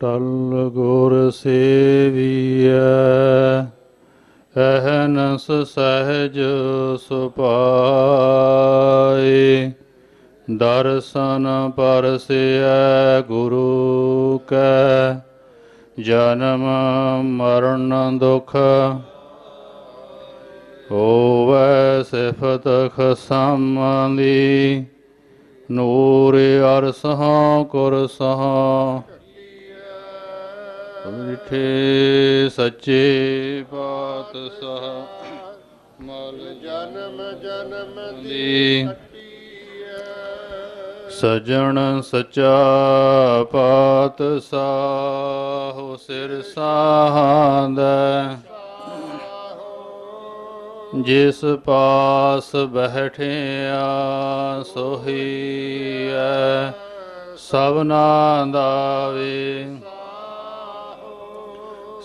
ਟਲ ਗੁਰ ਸੇਵੀਐ, ਅਹਨਸ ਸਹਿਜ ਸੁਪਾਏ। ਦਰਸ਼ਨ ਪਰਸਿਐ ਗੁਰੂ ਕੈ, ਜਨਮ ਮਰਨ ਦੁਖ ਹੋਵੈ ਸਿਫਤ ਖਸਮ ਦੀ ਨੂਰ ਅਰਸਹਾਂ ਕੁਰਸਹਾਂ ਮਿਠੇ ਸੱਚੇ ਪਾਤਸ਼ਾਹ। ਮਲ ਜਨਮ ਜਨਮ ਦੀ ਸਜਣ ਸਚਾ ਪਾਤਸ਼ਾਹ ਸਿਰ ਸਾਹਾਂਦਾ ਜਿਸ ਪਾਸ ਬੈਠਿਆ ਸੋਹੀਐ ਸਭਨਾ ਦਾ ਵੇ।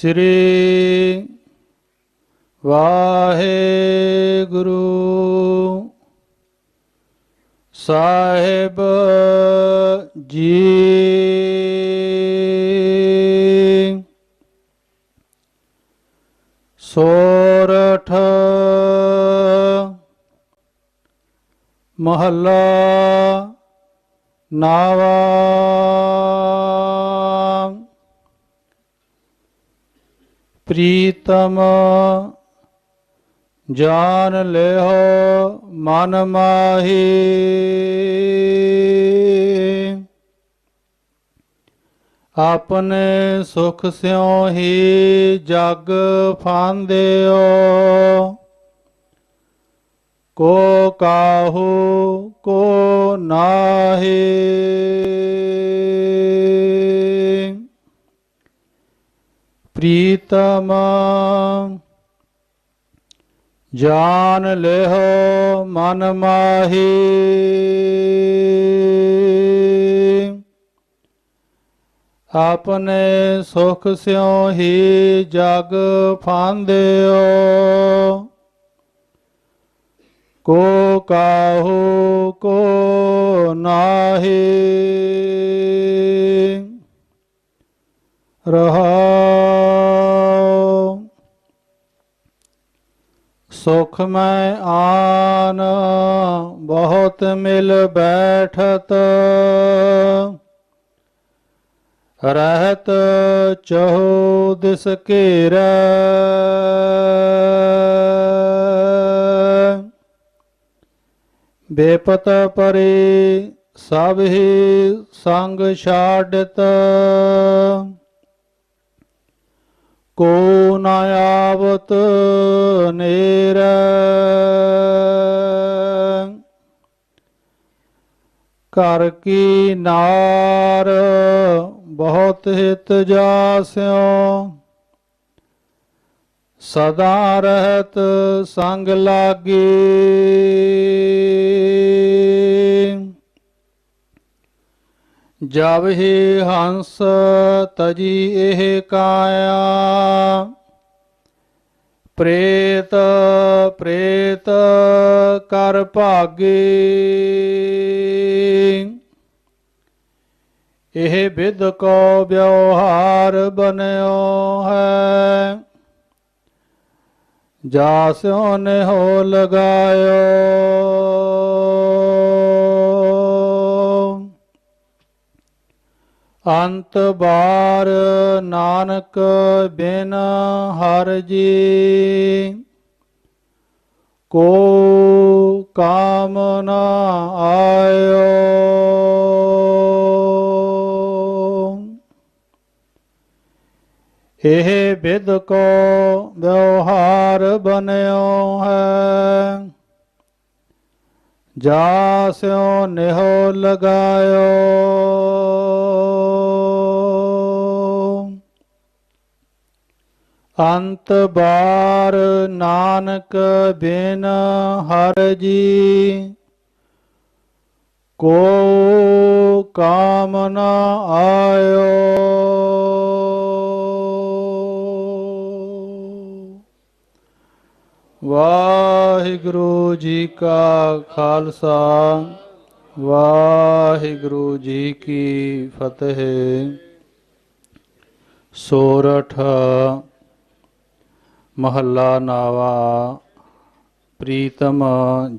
ਸ੍ਰੀ ਵਾਹਿਗੁਰੂ ਸਾਹਿਬ ਜੀ। ਸੋਰਠ ਮਹੱਲਾ ਨਾਵਾ ਪ੍ਰੀਤਮ, ਜਾਨ ਲਿਓ ਮਨ ਮਾਹੀ। ਆਪਣੇ ਸੁਖ ਸਿਉ ਹੀ ਜਗ ਫਾਂਦਿਓ। ਕੋ ਕਾਹੂ, ਕੋ ਨਾਹੀ। ਪ੍ਰੀਤਮ ਜਾਨ ਲਿਓ ਮਨ ਮਾਹੀ। ਆਪਣੇ ਸੁਖ ਸਿਉ ਹੀ ਜਗ ਫਾਂਦਿਓ। ਕੋ ਕਾਹੂ, ਕੋ ਨਾਹੀ। ਰਹਾ ਸੁਖ ਮੈਂ ਆਨ, ਬਹੁਤ ਮਿਲ ਬੈਠਤ। ਰਹਿਤ ਚਹੋ ਦਿਸ ਘੇਰੈ। ਬੇਪਤ ਪਰੇ ਸਭ ਹੀ ਸੰਗ ਛਾੜਤ ਕੋ ਨ ਆਵਤ ਨੇਰ। ਘਰ ਕੀ ਨਾਰ ਬਹੁਤ ਹਿਤ ਜਾਸਿਓ। ਸਦਾ ਰਹਿਤ ਸੰਗ ਲਾਗੀ। ਜਬ ਹੀ ਹੰਸ ਤਜੀ ਇਹ ਕਾਇਆ ਪ੍ਰੇਤ ਪ੍ਰੇਤ ਕਰ ਭਾਗੀ। ਇਹ ਵਿਦ ਕੋ ਵਿਵਹਾਰ ਬਨਿਓ ਹੈ। ਜਾਸਿਓ ਨੇ ਹੋ ਲਗਾਇਓ। ਅੰਤ ਬਾਰ ਨਾਨਕ ਬਿਨ ਹਰ ਜੀ। ਕੋ ਕਾਮ ਨ ਆਇਓ। ਇਹ ਵਿਦ ਕੋ ਵਿਵਹਾਰ ਬਨਿਓ ਹੈ। ਜਾ ਸਿਉ ਨਿਹੋ ਲਗਾਇਓ। ਅੰਤ ਬਾਰ ਨਾਨਕ ਬਿਨ ਹਰ ਜੀ। ਕੋ ਕਾਮਨਾ ਆਇਓ। ਵਾਹਿਗੁਰੂ ਜੀ ਕਾ ਖਾਲਸਾ, ਵਾਹਿਗੁਰੂ ਜੀ ਕੀ ਫਤਿਹ। ਸੋਰਠ ਮਹੱਲਾ ਨਾਵਾ, ਪ੍ਰੀਤਮ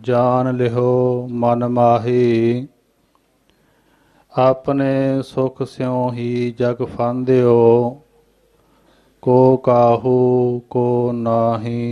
ਜਾਨ ਲਿਹੋ ਮਨ ਮਾਹੀ। ਆਪਣੇ ਸੁਖ ਸਿਉ ਹੀ ਜਗ ਫਾਂਦਿਓ ਕੋ ਕਾਹੂ ਕੋ ਨਾਹੀ।